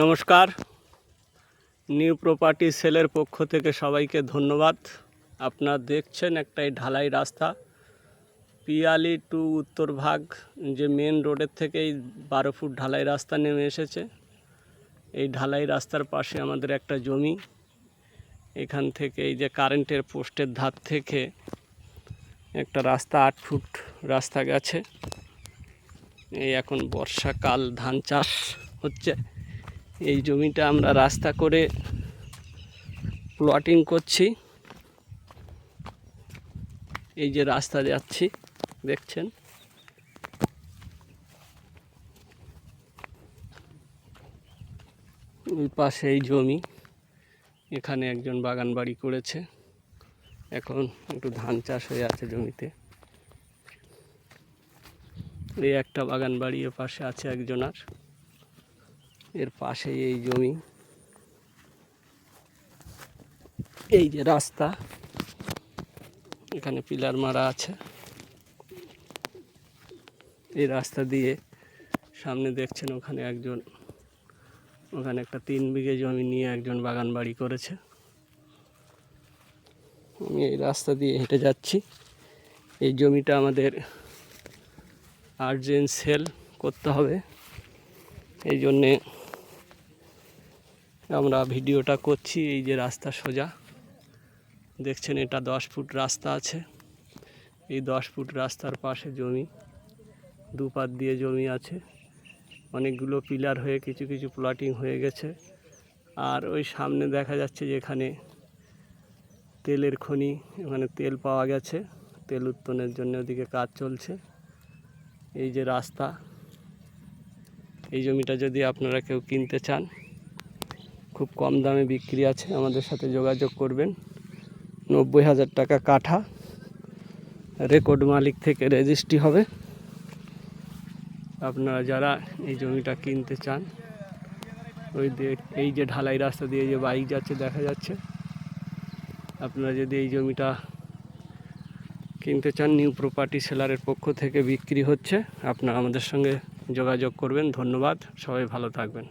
নমস্কার। New property সেলের পক্ষ থেকে সবাইকে ধন্যবাদ। আপনারা দেখছেন একটা এই ঢালাই রাস্তা। পিয়ালি টু উত্তরভাগ যে মেন রোডের থেকে এই বারো ফুট ঢালাই রাস্তা নেমে এসেছে। এই ঢালাই রাস্তার পাশে আমাদের একটা জমি। এখান থেকে এই যে কারেন্টের পোস্টের ধার থেকে একটা রাস্তা আট ফুট রাস্তা গেছে। এই এখন বর্ষাকাল, ধান চাষ হচ্ছে। এই জমিটা আমরা রাস্তা করে প্লটিং করছি। এই যে রাস্তা যাচ্ছি, দেখছেন? ওই পাশে এই জমি, এখানে একজন বাগান বাড়ি করেছে। এখন একটু ধান চাষ হয়ে আছে জমিতে। এই একটা বাগান বাড়ি পাশে আছে একজনার। এর পাশেই এই জমি। এই যে রাস্তা, এখানে পিলার মারা আছে। এই রাস্তা দিয়ে সামনে দেখছেন ওখানে একজন, ওখানে একটা তিন বিঘে জমি নিয়ে একজন বাগান বাড়ি করেছে। আমি এই রাস্তা দিয়ে হেঁটে যাচ্ছি। এই জমিটা আমাদের আর্জেন্ট সেল করতে হবে। এই জন্যে আমরা ভিডিওটা করছি, এই যে রাস্তা সোজা। দেখছেন এটা দশ ফুট রাস্তা আছে। এই দশ ফুট রাস্তার পাশে জমি, দুপাত দিয়ে জমি আছে। অনেকগুলো পিলার হয়ে কিছু কিছু প্লটিং হয়ে গেছে। আর ওই সামনে দেখা যাচ্ছে যে এখানে তেলের খনি, এখানে তেল পাওয়া গেছে। তেল উত্তোলনের জন্য ওদিকে কাজ চলছে। এই যে রাস্তা, এই জমিটা যদি আপনারা কেউ কিনতে চান খুব কম দামে বিক্রি আছে, আমাদের সাথে যোগাযোগ করবেন। নব্বই হাজার টাকা কাঠা, রেকর্ড মালিক থেকে রেজিস্ট্রি হবে। আপনারা যারা এই জমিটা কিনতে চান, ওই এই যে ঢালাই রাস্তা দিয়ে যে বাইক যাচ্ছে, দেখা যাচ্ছে। আপনারা যদি এই জমিটা কিনতে চান, নিউ প্রপার্টি সেলারের পক্ষ থেকে বিক্রি হচ্ছে, আপনারা আমাদের সঙ্গে যোগাযোগ করবেন। ধন্যবাদ, সবাই ভালো থাকবেন।